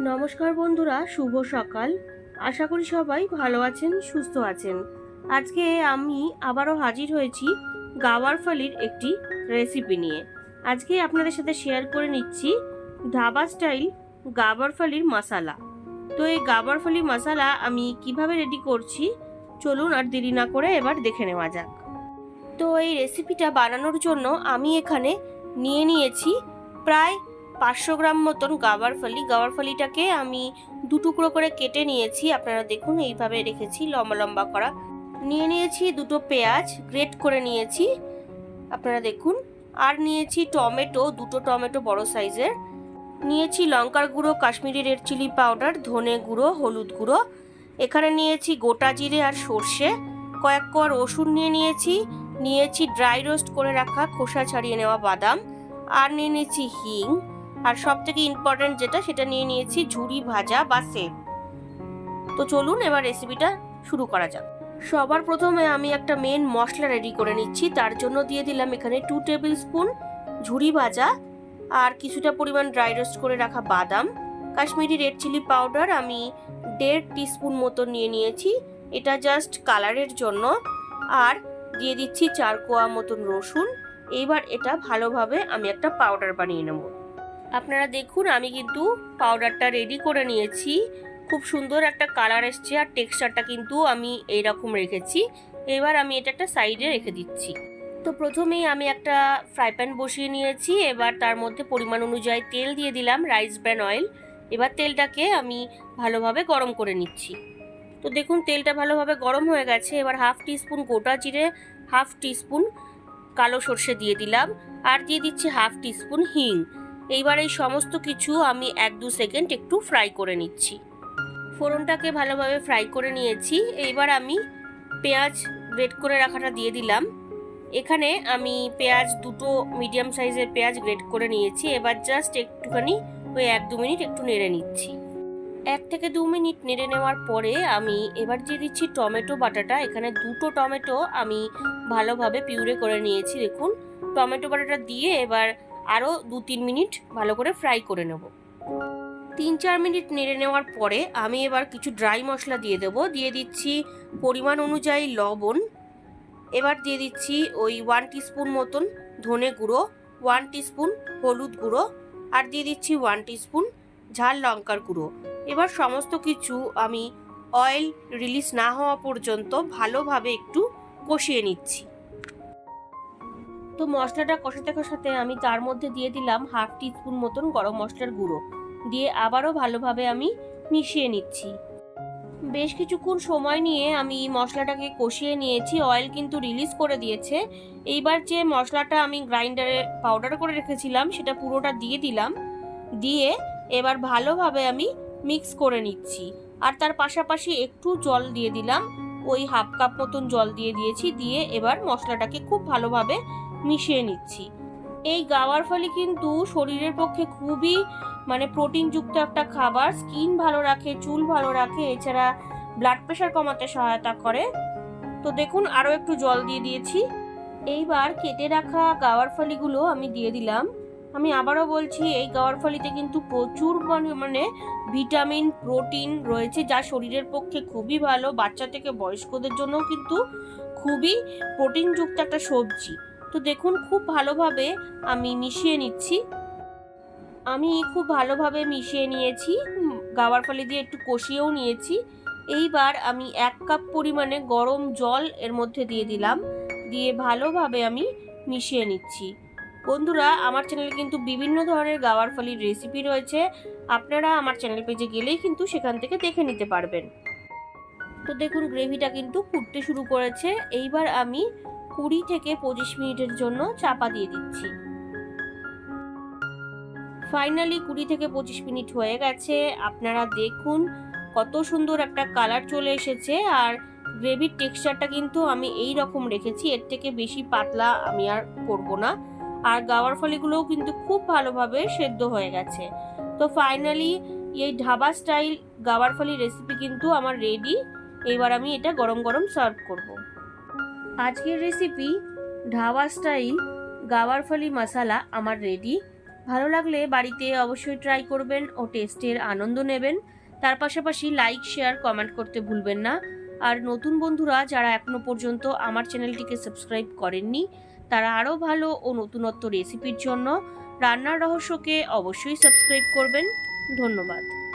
নমস্কার বন্ধুরা, শুভ সকাল। আশা করি সবাই ভালো আছেন, সুস্থ আছেন। আজকে আমি আবারও হাজির হয়েছি গাওয়ার ফলির একটি রেসিপি নিয়ে। আজকে আপনাদের সাথে শেয়ার করে নিচ্ছি ধাবা স্টাইল গাবার ফলির মশালা তো এই গাবার ফলি মশালা আমি কীভাবে রেডি করছি, চলুন আর দেরি না করে এবার দেখে নেওয়া যাক। তো এই রেসিপিটা বানানোর জন্য আমি এখানে নিয়ে নিয়েছি প্রায় পাঁচশো গ্রাম মতন গাওয়ার ফলি। গাওয়ার ফলিটাকে আমি দু টুকরো করে কেটে নিয়েছি। আপনারা দেখুন, এইভাবে রেখেছি, লম্বা লম্বা করা। নিয়ে নিয়েছি দুটো পেঁয়াজ, গ্রেট করে নিয়েছি। আপনারা দেখুন, আর নিয়েছি টমেটো, দুটো টমেটো বড় সাইজের। নিয়েছি লঙ্কার গুঁড়ো, কাশ্মীরি রেড চিলি পাউডার, ধনে গুঁড়ো, হলুদ গুঁড়ো। এখানে নিয়েছি গোটা জিরে আর সর্ষে। কয়েক কোয়া রসুন নিয়ে নিয়েছি। নিয়েছি ড্রাই রোস্ট করে রাখা খোসা ছাড়িয়ে নেওয়া বাদাম। আর নিয়ে নিয়েছি হিং। আর সব থেকে ইম্পর্টেন্ট যেটা, সেটা নিয়ে নিয়েছি ঝুরি ভাজা বা সেব। তো চলুন এবার রেসিপিটা শুরু করা যাক। সবার প্রথমে আমি একটা মেন মশলা রেডি করে নিচ্ছি। তার জন্য দিয়ে দিলাম এখানে টু টেবিল স্পুন ঝুরি ভাজা আর কিছুটা পরিমাণ ড্রাই রোস্ট করে রাখা বাদাম। কাশ্মীরি রেড চিলি পাউডার আমি দেড় টিস্পুন মতো নিয়ে নিয়েছি। এটা জাস্ট কালারের জন্য। আর দিয়ে দিচ্ছি চার কোয়া মতন রসুন। এইবার এটা ভালোভাবে আমি একটা পাউডার বানিয়ে নেব। আপনারা দেখুন, আমি কিন্তু পাউডারটা রেডি করে নিয়েছি। খুব সুন্দর একটা কালার এসছে আর টেক্সচারটা কিন্তু আমি এইরকম রেখেছি। এবার আমি এটা একটা সাইডে রেখে দিচ্ছি। তো প্রথমেই আমি একটা ফ্রাই প্যান বসিয়ে নিয়েছি। এবার তার মধ্যে পরিমাণ অনুযায়ী তেল দিয়ে দিলাম রাইস ব্র্যান অয়েল এবার তেলটাকে আমি ভালোভাবে গরম করে নিচ্ছি। তো দেখুন, তেলটা ভালোভাবে গরম হয়ে গেছে। এবার হাফ টিস্পুন গোটা জিরে হাফ টিস্পুন কালো সর্ষে দিয়ে দিলাম। আর দিয়ে দিচ্ছি হাফ টিস্পুন হিং। এইবার এই সমস্ত কিছু আমি এক দু সেকেন্ড একটু ফ্রাই করে নিচ্ছি। ফোড়নটাকে ভালোভাবে ফ্রাই করে নিয়েছি। এইবার আমি পেঁয়াজ গ্রেট করে রাখাটা দিয়ে দিলাম। এখানে আমি পেঁয়াজ দুটো মিডিয়াম সাইজের পেঁয়াজ গ্রেট করে নিয়েছি। এবার জাস্ট একটুখানি ওই এক দু মিনিট একটু নেড়ে নিচ্ছি। এক থেকে দু মিনিট নেড়ে নেওয়ার পরে আমি এবার দিয়ে দিচ্ছি টমেটো বাটাটা। এখানে দুটো টমেটো আমি ভালোভাবে পিউরে করে নিয়েছি, দেখুন। টমেটো বাটাটা দিয়ে এবার আরও দু তিন মিনিট ভালো করে ফ্রাই করে নেব। তিন চার মিনিট নেড়ে নেওয়ার পরে আমি এবার কিছু ড্রাই মশলা দিয়ে দেবো। দিয়ে দিচ্ছি পরিমাণ অনুযায়ী লবণ। এবার দিয়ে দিচ্ছি ওই ওয়ান টিস্পুন মতন ধনে গুঁড়ো ওয়ান টিস্পুন হলুদ গুঁড়ো আর দিয়ে দিচ্ছি ওয়ান টিস্পুন ঝাল লঙ্কার গুঁড়ো। এবার সমস্ত কিছু আমি অয়েল রিলিজ না হওয়া পর্যন্ত ভালোভাবে একটু কষিয়ে নিচ্ছি। তো মশলাটা কষাতে কষাতে আমি তার মধ্যে দিয়ে দিলাম হাফ টিস্পুন মতন গরম মশলার গুঁড়ো। দিয়ে আবারও ভালোভাবে আমি মিশিয়ে নিচ্ছি। বেশ কিছুক্ষণ সময় নিয়ে আমি মশলাটাকে কষিয়ে নিয়েছি। অয়েল কিন্তু রিলিজ করে দিয়েছে। এইবার যে মশলাটা আমি গ্রাইন্ডারে পাউডার করে রেখেছিলাম, সেটা পুরোটা দিয়ে দিলাম। দিয়ে এবার ভালোভাবে আমি মিক্স করে নিচ্ছি। আর তার পাশাপাশি একটু জল দিয়ে দিলাম। ওই হাফ কাপ মতন জল দিয়ে দিয়েছি। দিয়ে এবার মশলাটাকে খুব ভালোভাবে মিশিয়ে নিচ্ছি। এই গাওয়ার ফলে কিন্তু শরীরের পক্ষে খুবই মানে প্রোটিনযুক্ত একটা খাবার, স্কিন ভালো রাখে, চুল ভালো রাখে, এছাড়া ব্লাড প্রেশার কমাতে সহায়তা করে। তো দেখুন, আরও একটু জল দিয়ে দিয়েছি। এইবার কেটে রাখা গাওয়ার ফলিগুলো আমি দিয়ে দিলাম। আমি আবারও বলছি, এই গাওয়ার ফলিতে কিন্তু প্রচুর মানে ভিটামিন, প্রোটিন রয়েছে, যা শরীরের পক্ষে খুবই ভালো। বাচ্চা থেকে বয়স্কদের জন্যও কিন্তু খুবই প্রোটিনযুক্ত একটা সবজি। তো দেখুন, খুব ভালোভাবে আমি মিশিয়ে নিচ্ছি। আমি খুব ভালোভাবে মিশিয়ে নিয়েছি গাওয়ার ফলে দিয়ে একটু কষিয়েও নিয়েছি। এইবার আমি এক কাপ পরিমাণে গরম জল এর মধ্যে দিয়ে দিলাম, দিয়ে ভালোভাবে আমি মিশিয়ে নিচ্ছি। বন্ধুরা, আমার চ্যানেলে কিন্তু বিভিন্ন ধরনের গাওয়ার ফলির রেসিপি রয়েছে। আপনারা আমার চ্যানেল পেজে গেলেই কিন্তু সেখান থেকে দেখে নিতে পারবেন। তো দেখুন, গ্রেভিটা কিন্তু ফুটতে শুরু করেছে। এইবার আমি কুড়ি থেকে পঁচিশ মিনিটের জন্য চাপা দিয়ে দিচ্ছি। ফাইনালি কুড়ি থেকে পঁচিশ মিনিট হয়ে গেছে। আপনারা দেখুন কত সুন্দর একটা কালার চলে এসেছে আর গ্রেভির টেক্সচারটা কিন্তু আমি এই রকম রেখেছি। এর থেকে বেশি পাতলা আমি আর করব না। আর গাওয়ার ফলিগুলোও কিন্তু খুব ভালোভাবে সেদ্ধ হয়ে গেছে। তো ফাইনালি এই ঢাবা স্টাইল গাওয়ার ফলি রেসিপি কিন্তু আমার রেডি এবার আমি এটা গরম গরম সার্ভ করব। আজকের রেসিপি ঢাবা স্টাইল গাওয়ার ফলি মশালা আমার রেডি ভালো লাগলে বাড়িতে অবশ্যই ট্রাই করবেন ও টেস্টের আনন্দ নেবেন। তার পাশাপাশি লাইক শেয়ার কমেন্ট করতে ভুলবেন না। আর নতুন বন্ধুরা যারা এখনও পর্যন্ত আমার চ্যানেলটিকে সাবস্ক্রাইব করেননি, তারা আরও ভালো ও নতুনত্ব রেসিপির জন্য রান্নার রহস্যকে অবশ্যই সাবস্ক্রাইব করবেন। ধন্যবাদ।